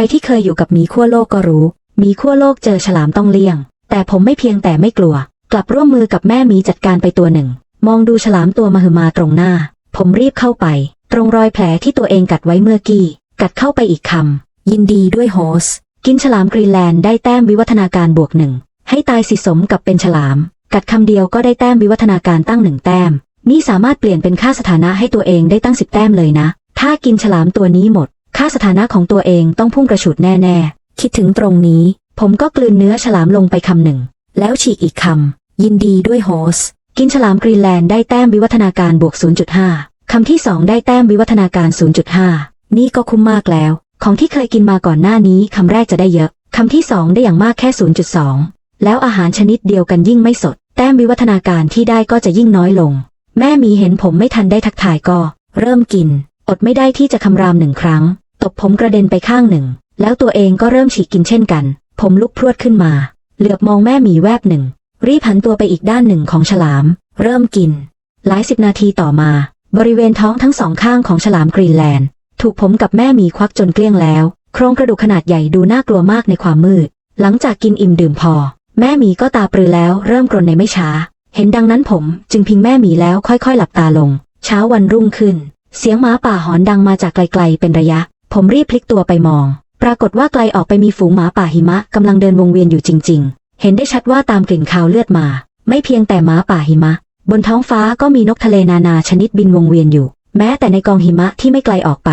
รที่เคยอยู่กับหมีขั้วโลกก็รู้หมีขั้วโลกเจอฉลามต้องเลี่ยง แต่ผมไม่เพียงแต่ไม่กลัว กลับร่วมมือกับแม่หมีจัดการไปตัวหนึ่ง มองดูฉลามตัวมหึมาตรงหน้า ผมรีบเข้าไป ตรงรอยแผลที่ตัวเองกัดไว้เมื่อกี้ กัดเข้าไปอีกคำยินดีด้วยโฮส กินฉลามกรีนแลนด์ได้แต้มวิวัฒนาการบวกหนึ่ง ให้ตายสิสมกับเป็นฉลาม กัดคำเดียวก็ได้แต้มวิวัฒนาการตั้งหนึ่งแต้ม นี่สามารถเปลี่ยนเป็นค่าสถานะให้ตัวเองได้ตั้งสิบแต้มเลยนะ ถ้ากินฉลามตัวนี้หมด ค่าสถานะของตัวเองต้องพุ่งกระฉูดแน่ ๆ คิดถึงตรงนี้ ผมก็กลืนเนื้อฉลามลงไปคำหนึ่ง แล้วฉีกอีกคำ ยินดีด้วยโฮส กินฉลามกรีนแลนด์ได้แต้มวิวัฒนาการบวก 0.5 คำที่ 2 ได้แต้มวิวัฒนาการ 0.5 นี่ก็คุ้มมากแล้ว ของที่เคยกินมาก่อนหน้านี้คำแรกจะได้เยอะ คำที่ 2 ได้อย่างมากแค่ 0.2 แล้วอาหารชนิดเดียวกันยิ่งไม่สด แต้มวิวัฒนาการที่ได้ก็จะยิ่งน้อยลง แม่หมีเห็นผมไม่ทันได้ทักทายก็ เริ่มกินอดไม่ได้ที่จะคำรามหนึ่งครั้ง ตบผมกระเด็นไปข้างหนึ่ง แล้วตัวเองก็เริ่มฉีกกินเช่นกัน ผมลุกพรวดขึ้นมา เหลือบมองแม่หมีแวบหนึ่ง รีบหันตัวไปอีกด้านหนึ่งของฉลาม เริ่มกิน หลายสิบนาทีต่อมา บริเวณท้องทั้งสองข้างของฉลามกรีนแลนด์ ถูกผมกับแม่หมีควักจนเกลี้ยงแล้ว โครงกระดูกขนาดใหญ่ดูน่ากลัวมากในความมืด หลังจากกินอิ่มดื่มพอ แม่หมีก็ตาปรือแล้วเริ่มกรนในไม่ช้า เห็นดังนั้นผมจึงพิงแม่หมีแล้วค่อยๆ หลับตาลง เช้าวันรุ่งขึ้น เสียงหมาป่าหอนดังมาจากไกลๆเป็นระยะ ผมรีบพลิกตัวไปมอง ปรากฏว่าไกลออกไปมีฝูงหมาป่าหิมะกำลังเดินวงเวียนอยู่จริง ๆ เห็นได้ชัดว่าตามกลิ่นคาวเลือดมา ไม่เพียงแต่หมาป่าหิมะ บนท้องฟ้าก็มีนกทะเลนานาชนิดบินวงเวียนอยู่ แม้แต่ในกองหิมะที่ไม่ไกลออกไป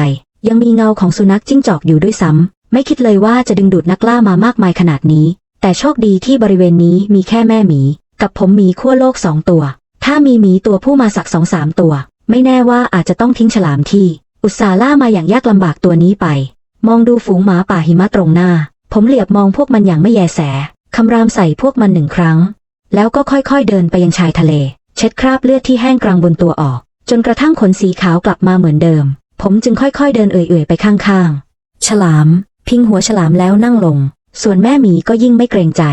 ยังมีเงาของสุนัขจิ้งจอกอยู่ด้วยซ้ำไม่คิดเลยว่าจะดึงดูดนักล่ามามากมายขนาดนี้ แต่โชคดีที่บริเวณนี้มีแค่แม่หมี กับผมหมีขั้วโลกสองตัว ถ้ามีหมีตัวผู้มาสักสองสามตัว ไม่แน่ว่าอาจจะต้องทิ้งฉลามที่ อุตส่าห์ล่ามาอย่างยากลำบากตัวนี้ไป มองดูฝูงหมาป่าหิมะตรงหน้า ผมเหลียบมองพวกมันอย่างไม่แยแส คำรามใส่พวกมันหนึ่งครั้ง แล้วก็ค่อยๆเดินไปยังชายทะเล เช็ดคราบเลือดที่แห้งกรางบนตัวออก จนกระทั่งขนสีขาวกลับมาเหมือนเดิม ผมจึงค่อยๆเดินเอื่อยๆไปข้างๆ ฉลาม พิงหัวฉลามแล้วนั่งลง ส่วนแม่หมีก็ยิ่งไม่เกรงใจ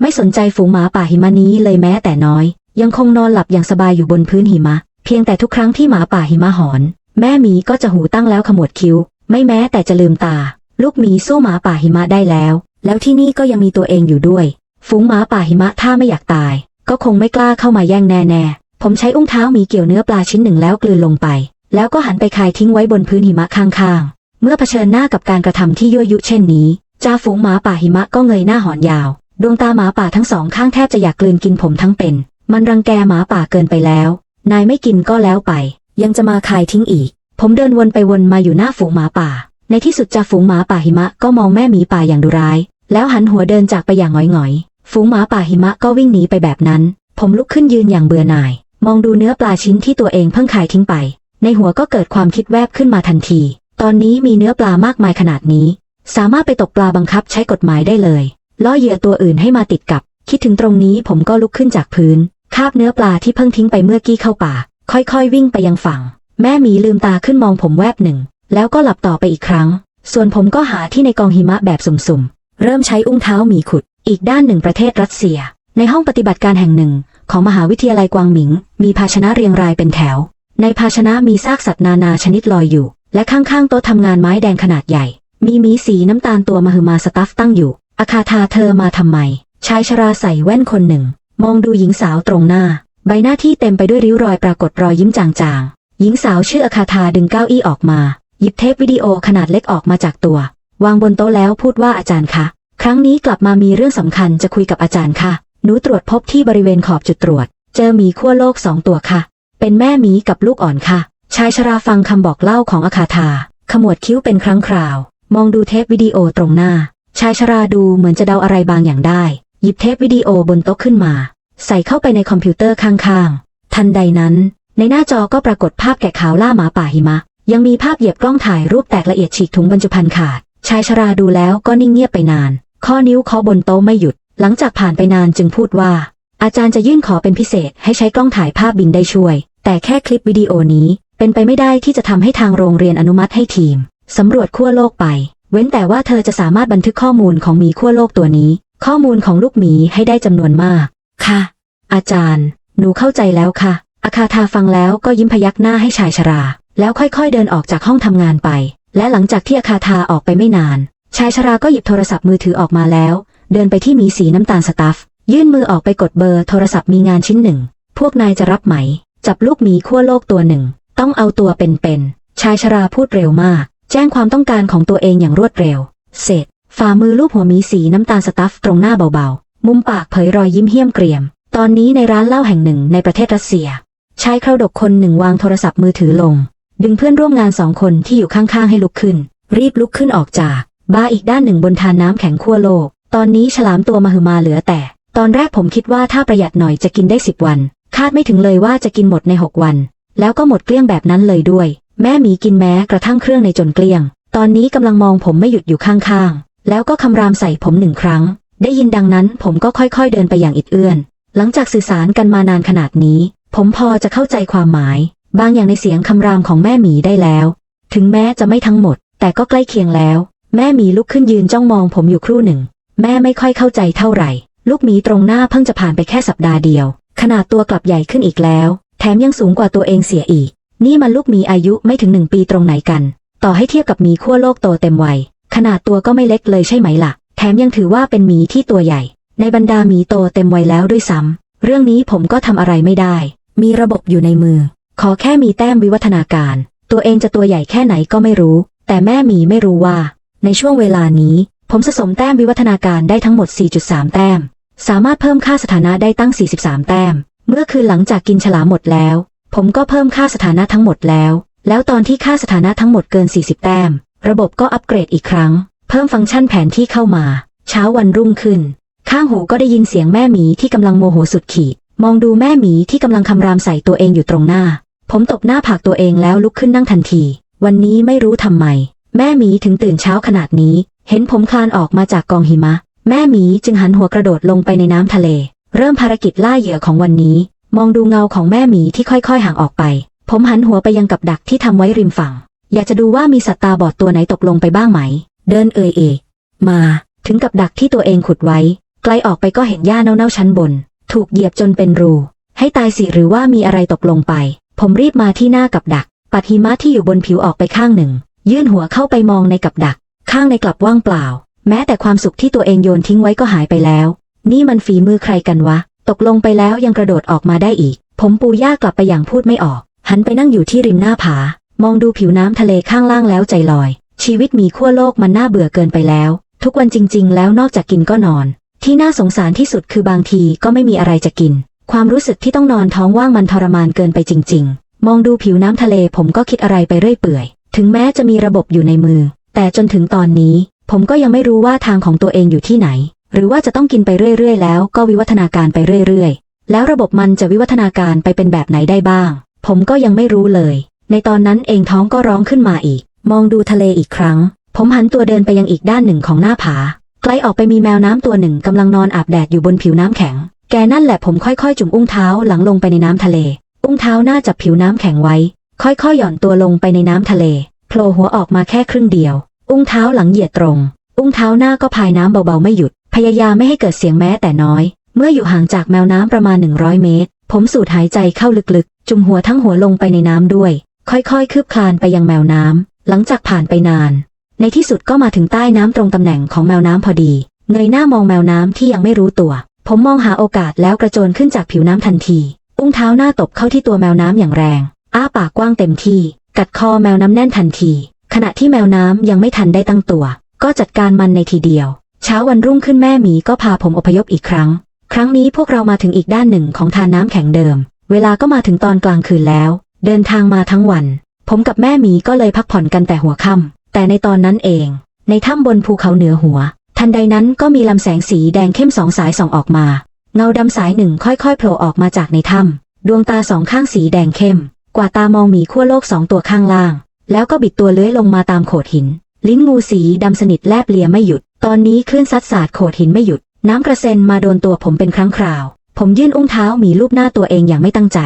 ไม่สนใจฝูงหมาป่าหิมะนี้เลยแม้แต่น้อย ยังคงนอนหลับอย่างสบายอยู่บนพื้นหิมะ เพียงแต่ทุกครั้งที่หมาป่าหิมะหอน แม่หมีก็จะหูตั้งแล้วขมวดคิ้ว ไม่แม้แต่จะลืมตา ลูกหมีสู้หมาป่าหิมะได้แล้ว แล้วที่นี่ก็ยังมีตัวเองอยู่ด้วย ฝูงหมาป่าหิมะถ้าไม่อยากตาย ก็คงไม่กล้าเข้ามาแย่งแน่ๆ ผมใช้อุ้งเท้าหมีเกี่ยวเนื้อปลาชิ้นหนึ่งแล้วกลืนลงไป แล้วก็หันไปคายทิ้งไว้บนพื้นหิมะข้างๆ เมื่อเผชิญหน้ากับการกระทำที่ยั่วยุเช่นนี้จ่าฝูงหมาป่าหิมะก็เงยหน้าหอนยาว ดวงตาหมาป่าทั้งสองข้างแทบจะอยากกลืนกินผมทั้งเป็น มันรังแกหมาป่าเกินไปแล้ว นายไม่กินก็แล้วไป ยังจะมาคายทิ้งอีก ผมเดินวนไปวนมาอยู่หน้าฝูงหมาป่า ในที่สุดจ่าฝูงหมาป่าหิมะก็มองแม่หมีป่าอย่างดุร้าย แล้วหันหัวเดินจากไปอย่างหงอยๆ ฝูงหมาป่าหิมะก็วิ่งหนีไปแบบนั้น ผมลุกขึ้นยืนอย่างเบื่อหน่าย มองดูเนื้อปลาชิ้นที่ตัวเองเพิ่งขายทิ้งไป ในหัวก็เกิดความคิดแวบขึ้นมาทันที ตอนนี้มีเนื้อปลามากมายขนาดนี้ สามารถไปตกปลาบังคับใช้กฎหมายได้เลยล่อเหยื่อตัวอื่นให้มาติดกับ คิดถึงตรงนี้ผมก็ลุกขึ้นจากพื้น คาบเนื้อปลาที่เพิ่งทิ้งไปเมื่อกี้เข้าปาก ค่อยๆวิ่งไปยังฝั่ง แม่หมีลืมตาขึ้นมองผมแวบหนึ่ง แล้วก็หลับต่อไปอีกครั้ง ส่วนผมก็หาที่ในกองหิมะแบบสุ่มๆ เริ่มใช้อุ้งเท้าหมีขุด อีกด้านหนึ่งประเทศรัสเซีย ในห้องปฏิบัติการแห่งหนึ่ง ของมหาวิทยาลัยกวางหมิง มีภาชนะเรียงรายเป็นแถว ในภาชนะมีซากสัตว์นานาชนิดลอยอยู่ และข้างๆโต๊ะทำงานไม้แดงขนาดใหญ่ มีหมีสีน้ำตาลตัวมหึมาสตัฟตั้งอยู่อาคาธาเธอมาทำไมชายชราใส่แว่นคนหนึ่ง มองดูหญิงสาวตรงหน้า ใบหน้าที่เต็มไปด้วยริ้วรอยปรากฏรอยยิ้มจางๆ หญิงสาวชื่ออาคาธาดึงเก้าอี้ออกมา หยิบเทปวิดีโอขนาดเล็กออกมาจากตัว วางบนโต๊ะแล้วพูดว่าอาจารย์คะ ครั้งนี้กลับมามีเรื่องสำคัญจะคุยกับอาจารย์ค่ะหนูตรวจพบที่บริเวณขอบจุดตรวจ เจอหมีขั้วโลกสองตัวค่ะ เป็นแม่หมีกับลูกอ่อนค่ะ ชายชราฟังคำบอกเล่าของอาคาธา ขมวดคิ้วเป็นครั้งคราว มองดูเทปวิดีโอตรงหน้า ชายชราดูเหมือนจะเดาอะไรบางอย่างได้ หยิบเทปวิดีโอบนโต๊ะขึ้นมา ใส่เข้าไปในคอมพิวเตอร์ข้างๆ ทันใดนั้น ในหน้าจอก็ปรากฏภาพแกะขาวล่าหมาป่าหิมะ ยังมีภาพเหยียบกล้องถ่ายรูปแตกละเอียดฉีกถุงบรรจุภัณฑ์ขาด ชายชราดูแล้วก็นิ่งเงียบไปนาน ข้อนิ้วเคาะบนโต๊ะไม่หยุด หลังจากผ่านไปนานจึงพูดว่า อาจารย์จะยื่นขอเป็นพิเศษให้ใช้กล้องถ่ายภาพบินได้ช่วย แต่แค่คลิปวิดีโอนี้ เป็นไปไม่ได้ที่จะทำให้ทางโรงเรียนอนุมัติให้ทีมสำรวจขั้วโลกไป เว้นแต่ว่าเธอจะสามารถบันทึกข้อมูลของหมีขั้วโลกตัวนี้ ข้อมูลของลูกหมีให้ได้จำนวนมาก ค่ะ อาจารย์ หนูเข้าใจแล้วค่ะ อาคาทาฟังแล้วก็ยิ้มพยักหน้าให้ชายชรา แล้วค่อยๆเดินออกจากห้องทำงานไป และหลังจากที่อาคาทาออกไปไม่นาน ชายชราก็หยิบโทรศัพท์มือถือออกมาแล้ว เดินไปที่มีสีน้ำตาลสตัฟยื่นมือออกไปกดเบอร์โทรศัพท์มีงานชิ้นหนึ่ง พวกนายจะรับไหม จับลูกหมีขั้วโลกตัวหนึ่ง ต้องเอาตัวเป็นๆ ชายชราพูดเร็วมาก แจ้งความต้องการของตัวเองอย่างรวดเร็ว เสร็จ ฝ่ามือลูบหัวหมีสีน้ำตาลสตัฟตรงหน้าเบาๆ มุมปากเผยรอยยิ้มเหี้ยมเกรียม ตอนนี้ในร้านเหล้าแห่งหนึ่งในประเทศรัสเซีย ชายเคราดกคนหนึ่งวางโทรศัพท์มือถือลง ดึงเพื่อนร่วมงานสองคนที่อยู่ข้างๆให้ลุกขึ้น รีบลุกขึ้นออกจากบาร์อีกด้านหนึ่งบนทานน้ำแข็งขั้วโลก ตอนนี้ฉลามตัวมหึมาเหลือแต่ ตอนแรกผมคิดว่าถ้าประหยัดหน่อยจะกินได้สิบวัน คาดไม่ถึงเลยว่าจะกินหมดในหกวัน แล้วก็หมดเกลี้ยงแบบนั้นเลยด้วย แม่หมีกินแม้กระทั่งเครื่องในจนเกลี้ยง ตอนนี้กำลังมองผมไม่หยุดอยู่ข้างๆ แล้วก็คำรามใส่ผมหนึ่งครั้ง ได้ยินดังนั้นผมก็ค่อยๆเดินไปอย่างอิดเอื้อน หลังจากสื่อสารกันมานานขนาดนี้ ผมพอจะเข้าใจความหมาย บางอย่างในเสียงคำรามของแม่หมีได้แล้ว ถึงแม้จะไม่ทั้งหมด แต่ก็ใกล้เคียงแล้ว แม่หมีลุกขึ้นยืนจ้องมองผมอยู่ครู่หนึ่ง แม่ไม่ค่อยเข้าใจเท่าไหร่ ลูกหมีตรงหน้าเพิ่งจะผ่านไปแค่สัปดาห์เดียว ขนาดตัวกลับใหญ่ขึ้นอีกแล้ว แถมยังสูงกว่าตัวเองเสียอีก นี่มันลูกหมีอายุไม่ถึงหนึ่งปีตรงไหนกัน ต่อให้เทียบกับหมีขั้วโลกโตเต็มวัย ขนาดตัวก็ไม่เล็กเลยใช่ไหมล่ะ แถมยังถือว่าเป็นหมีที่ตัวใหญ่ ในบรรดาหมีโตเต็มวัยแล้วด้วยซ้ำเรื่องนี้ผมก็ทำอะไรไม่ได้ มีระบบอยู่ในมือ ขอแค่มีแต้มวิวัฒนาการ ตัวเองจะตัวใหญ่แค่ไหนก็ไม่รู้ แต่แม่หมีไม่รู้ว่า ในช่วงเวลานี้ ผมสะสมแต้มวิวัฒนาการได้ทั้งหมด 4.3 แต้ม สามารถเพิ่มค่าสถานะได้ตั้ง 43 แต้ม เมื่อคืนหลังจากกินฉลามหมดแล้ว ผมก็เพิ่มค่าสถานะทั้งหมดแล้ว แล้วตอนที่ค่าสถานะทั้งหมดเกิน 40 แต้ม ระบบก็อัปเกรดอีกครั้ง เพิ่มฟังก์ชันแผนที่เข้ามา เช้าวันรุ่งขึ้น ข้างหูก็ได้ยินเสียงแม่หมีที่กำลังโมโหสุดขีด มองดูแม่หมีที่กำลังคำรามใส่ตัวเองอยู่ตรงหน้า ผมตบหน้าผากตัวเองแล้วลุกขึ้นนั่งทันที วันนี้ไม่รู้ทำไม แม่หมีถึงตื่นเช้าขนาดนี้ เห็นผมคลานออกมาจากกองหิมะ แม่หมีจึงหันหัวกระโดดลงไปในน้ำทะเล เริ่มภารกิจล่าเหยื่อของวันนี้ มองดูเงาของแม่หมีที่ค่อยๆห่างออกไป ผมหันหัวไปยังกับดักที่ทำไว้ริมฝั่ง อยากจะดูว่ามีสัตว์ตาบอดตัวไหนตกลงไปบ้างไหม เดินเอ่ยเอมา ถึงกับดักที่ตัวเองขุดไว้ ไกลออกไปก็เห็นหญ้าเน่าๆชั้นบน ถูกเหยียบจนเป็นรู ให้ตายสิหรือว่ามีอะไรตกลงไป ผมรีบมาที่หน้ากับดัก ปัดหิมะที่อยู่บนผิวออกไปข้างหนึ่ง ยื่นหัวเข้าไปมองในกับดัก ข้างในกลับว่างเปล่า แม้แต่ความสุขที่ตัวเองโยนทิ้งไว้ก็หายไปแล้ว นี่มันฝีมือใครกันวะ ตกลงไปแล้วยังกระโดดออกมาได้อีก ผมปูย่ากลับไปอย่างพูดไม่ออก หันไปนั่งอยู่ที่ริมหน้าผา มองดูผิวน้ำทะเลข้างล่างแล้วใจลอย ชีวิตมีขั้วโลกมันน่าเบื่อเกินไปแล้ว ทุกวันจริง ๆ แล้วนอกจากกินก็นอน ที่น่าสงสารที่สุดคือบางทีก็ไม่มีอะไรจะกิน ความรู้สึกที่ต้องนอนท้องว่างมันทรมานเกินไปจริง ๆ มองดูผิวน้ำทะเลผมก็คิดอะไรไปเรื่อยเปื่อย ถึงแม้จะมีระบบอยู่ในมือ แต่จนถึงตอนนี้ ผมก็ยังไม่รู้ว่าทางของตัวเองอยู่ที่ไหน หรือว่าจะต้องกินไปเรื่อยๆ แล้วก็วิวัฒนาการไปเรื่อยๆ แล้วระบบมันจะวิวัฒนาการไปเป็นแบบไหนได้บ้าง ผมก็ยังไม่รู้เลย ในตอนนั้นเองท้องก็ร้องขึ้นมาอีก มองดูทะเลอีกครั้ง ผมหันตัวเดินไปยังอีกด้านหนึ่งของหน้าผา ไกลออกไปมีแมวน้ำตัวหนึ่งกำลังนอนอาบแดดอยู่บนผิวน้ำแข็ง แกนั่นแหละผมค่อยๆ จุ่มอุ้งเท้าหลังลงไปในน้ำทะเล อุ้งเท้าหน้าจับผิวน้ำแข็งไว้ ค่อยๆ หย่อนตัวลงไปในน้ำทะเลโผล่หัวออกมาแค่ครึ่งเดียว อุ้งเท้าหลังเหยียดตรง อุ้งเท้าหน้าก็พายน้ำเบาๆไม่หยุด พยายามไม่ให้เกิดเสียงแม้แต่น้อย เมื่ออยู่ห่างจากแมวน้ำประมาณ 100 เมตร ผมสูดหายใจเข้าลึกๆ จุ่มหัวทั้งหัวลงไปในน้ำด้วย ค่อยๆ คืบคลานไปยังแมวน้ำหลังจากผ่านไปนาน ในที่สุดก็มาถึงใต้น้ำตรงตำแหน่งของแมวน้ำพอดี เงยหน้ามองแมวน้ำที่ยังไม่รู้ตัว ผมมองหาโอกาสแล้วกระโจนขึ้นจากผิวน้ำทันที อุ้งเท้าหน้าตบเข้าที่ตัวแมวน้ำอย่างแรง อ้าปากกว้างเต็มที่ กัดคอแมวน้ำแน่นทันที ขณะที่แมวน้ำยังไม่ทันได้ตั้งตัว ก็จัดการมันในทีเดียว เช้าวันรุ่งขึ้นแม่หมีก็พาผมอพยพอีกครั้ง ครั้งนี้พวกเรามาถึงอีกด้านหนึ่งของทานน้ำแข็งเดิม เวลาก็มาถึงตอนกลางคืนแล้ว เดินทางมาทั้งวัน ผมกับแม่หมีก็เลยพักผ่อนกันแต่หัวค่ำ แต่ในตอนนั้นเอง ในถ้ำบนภูเขาเหนือหัว ทันใดนั้นก็มีลำแสงสีแดงเข้มสองสายส่องออกมา เงาดำสายหนึ่งค่อยๆโผล่ออกมาจากในถ้ำดวงตาสองข้างสีแดงเข้ม กว่าตามองหมีขั้วโลกสองตัวข้างล่าง แล้วก็บิดตัวเลื้อยลงมาตามโขดหิน ลิ้นงูสีดำสนิทแลบเลียไม่หยุด ตอนนี้คลื่นซัดสาดโขดหินไม่หยุด น้ำกระเซ็นมาโดนตัวผมเป็นครั้งคราว ผมยื่นอุ้งเท้าหมีลูบหน้าตัวเองอย่างไม่ตั้งใจ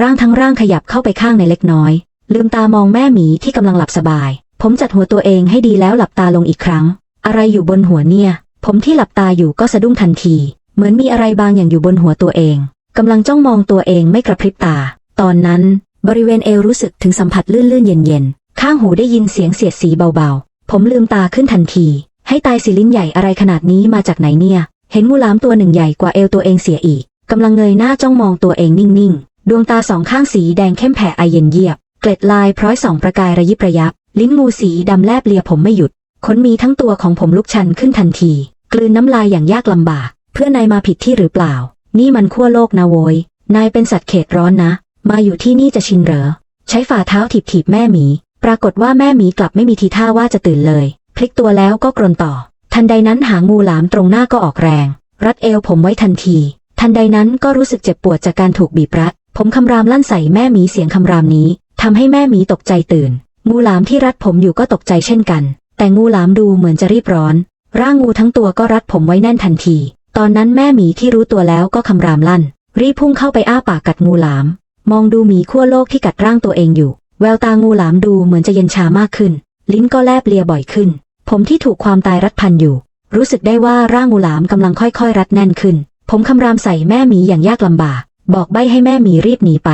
ร่างทั้งร่างขยับเข้าไปข้างในเล็กน้อย ลืมตามองแม่หมีที่กำลังหลับสบาย ผมจัดหัวตัวเองให้ดีแล้วหลับตาลงอีกครั้ง อะไรอยู่บนหัวเนี่ย ผมที่หลับตาอยู่ก็สะดุ้งทันที เหมือนมีอะไรบางอย่างอยู่บนหัวตัวเองกำลังจ้องมองตัวเองไม่กระพริบตา ตอนนั้น บริเวณเอวรู้สึกถึงสัมผัสลื่นๆเย็นๆ ข้างหูได้ยินเสียงเสียดสีเบาๆ ผมลืมตาขึ้นทันที ให้ตายสิลิ้นใหญ่อะไรขนาดนี้มาจากไหนเนี่ย เห็นงูหลามตัวหนึ่งใหญ่กว่าเอวตัวเองเสียอีกกำลังเงยหน้าจ้องมองตัวเองนิ่งๆ ดวงตาสองข้างสีแดงเข้มแผ่ไอเย็นเยียบ เกล็ดลายพร้อยสองประกายระยิบระยับ ลิ้นงูสีดำแลบเลียผมไม่หยุดขนมีทั้งตัวของผมลุกชันขึ้นทันที กลืนน้ำลายอย่างยากลำบาก เพื่อนายมาผิดที่หรือเปล่า นี่มันขั้วโลกนะโวย นายเป็นสัตว์เขตร้อนนะ มาอยู่ที่นี่จะชินเหรอ ใช้ฝ่าเท้าถีบถีบแม่หมี ปรากฏว่าแม่หมีกลับไม่มีทีท่าว่าจะตื่นเลย พลิกตัวแล้วก็กรนต่อ ทันใดนั้นหางงูหลามตรงหน้าก็ออกแรง รัดเอวผมไว้ทันที ทันใดนั้นก็รู้สึกเจ็บปวดจากการถูกบีบรัด ผมคำรามลั่นใส่แม่หมีเสียงคำรามนี้ทำให้แม่หมีตกใจตื่น งูหลามที่รัดผมอยู่ก็ตกใจเช่นกัน แต่งูหลามดูเหมือนจะรีบร้อน ร่างงูทั้งตัวก็รัดผมไว้แน่นทันที ตอนนั้นแม่หมีที่รู้ตัวแล้วก็คำรามลั่น รีบพุ่งเข้าไปอ้าปากกัดงูหลาม มองดูหมีขั้วโลกที่กัดร่างตัวเองอยู่ แววตางูหลามดูเหมือนจะเย็นชามากขึ้น ลิ้นก็แลบเลียบ่อยขึ้น ผมที่ถูกความตายรัดพันอยู่ รู้สึกได้ว่าร่างงูหลามกำลังค่อยๆ รัดแน่นขึ้น ผมคำรามใส่แม่หมีอย่างยากลำบาก บอกใบให้แม่หมีรีบหนีไป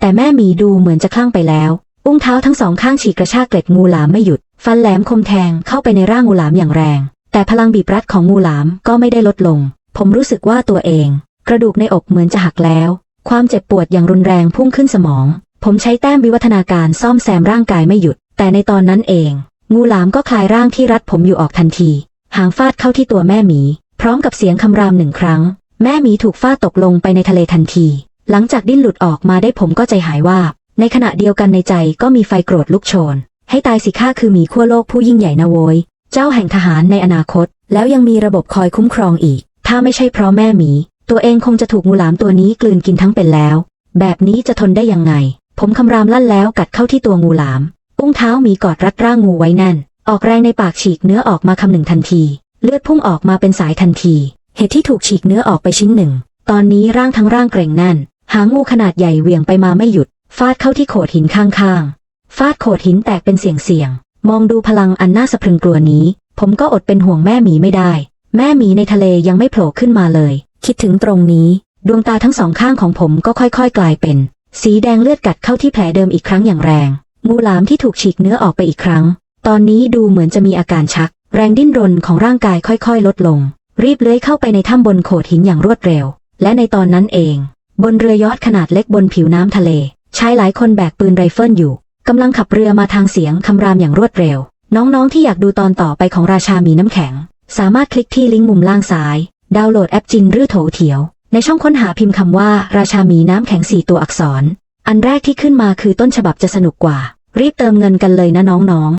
แต่แม่หมีดูเหมือนจะคลั่งไปแล้ว อุ้งเท้าทั้งสองข้างฉีกกระชากเกล็ดงูหลามไม่หยุด ฟันแหลมคมแทงเข้าไปในร่างงูหลามอย่างแรง แต่พลังบีบรัดของงูหลามก็ไม่ได้ลดลง ผมรู้สึกว่าตัวเอง กระดูกในอกเหมือนจะหักแล้ว ความเจ็บปวดอย่างรุนแรงพุ่งขึ้นสมอง ผมใช้แต้มวิวัฒนาการซ่อมแซมร่างกายไม่หยุด แต่ในตอนนั้นเอง งูหลามก็คลายร่างที่รัดผมอยู่ออกทันที หางฟาดเข้าที่ตัวแม่หมี พร้อมกับเสียงคำรามหนึ่งครั้ง แม่หมีถูกฟาดตกลงไปในทะเลทันที หลังจากดิ้นหลุดออกมาได้ผมก็ใจหายว่าบ ในขณะเดียวกันในใจก็มีไฟโกรธลุกโชน ให้ตายสิข้าคือหมีขั้วโลกผู้ยิ่งใหญ่นะโวยเจ้าแห่งทหารในอนาคต แล้วยังมีระบบคอยคุ้มครองอีก ถ้าไม่ใช่เพราะแม่หมี ตัวเองคงจะถูกงูหลามตัวนี้กลืนกินทั้งเป็นแล้ว แบบนี้จะทนได้ยังไง ผมคำรามลั่นแล้วกัดเข้าที่ตัวงูหลาม อุ้งเท้าหมีกอดรัดร่างงูไว้แน่น ออกแรงในปากฉีกเนื้อออกมาคำหนึ่งทันที เลือดพุ่งออกมาเป็นสายทันที เหตุที่ถูกฉีกเนื้อออกไปชิ้นหนึ่ง ตอนนี้ร่างทั้งร่างเกร็งแน่น หางงูขนาดใหญ่เหวี่ยงไปมาไม่หยุด ฟาดเข้าที่โขดหินข้างๆ ฟาดโขดหินแตกเป็นเสียงๆ มองดูพลังอันน่าสะพรึงกลัวนี้ ผมก็อดเป็นห่วงแม่หมีไม่ได้ แม่หมีในทะเลยังไม่โผล่ขึ้นมาเลย คิดถึงตรงนี้ ดวงตาทั้งสองข้างของผมก็ค่อยๆ กลายเป็น สีแดงเลือดกัดเข้าที่แผลเดิมอีกครั้งอย่างแรง งูหลามที่ถูกฉีกเนื้อออกไปอีกครั้ง ตอนนี้ดูเหมือนจะมีอาการชัก แรงดิ้นรนของร่างกายค่อยๆ ลดลง รีบเลื้อยเข้าไปในถ้ำบนโขดหินอย่างรวดเร็ว และในตอนนั้นเอง บนเรือยอทขนาดเล็กบนผิวน้ำทะเล ชายหลายคนแบกปืนไรเฟิลอยู่กำลังขับเรือมาทางเสียงคำรามอย่างรวดเร็ว น้องๆที่อยากดูตอนต่อไปของราชามีน้ำแข็ง สามารถคลิกที่ลิงก์มุมล่างซ้าย ดาวน์โหลดแอปจินหรือโถเถียว ในช่องค้นหาพิมพ์คำว่า ราชามีน้ำแข็งสี่ตัวอักษร อันแรกที่ขึ้นมาคือต้นฉบับจะสนุกกว่า รีบเติมเงินกันเลยนะน้องๆ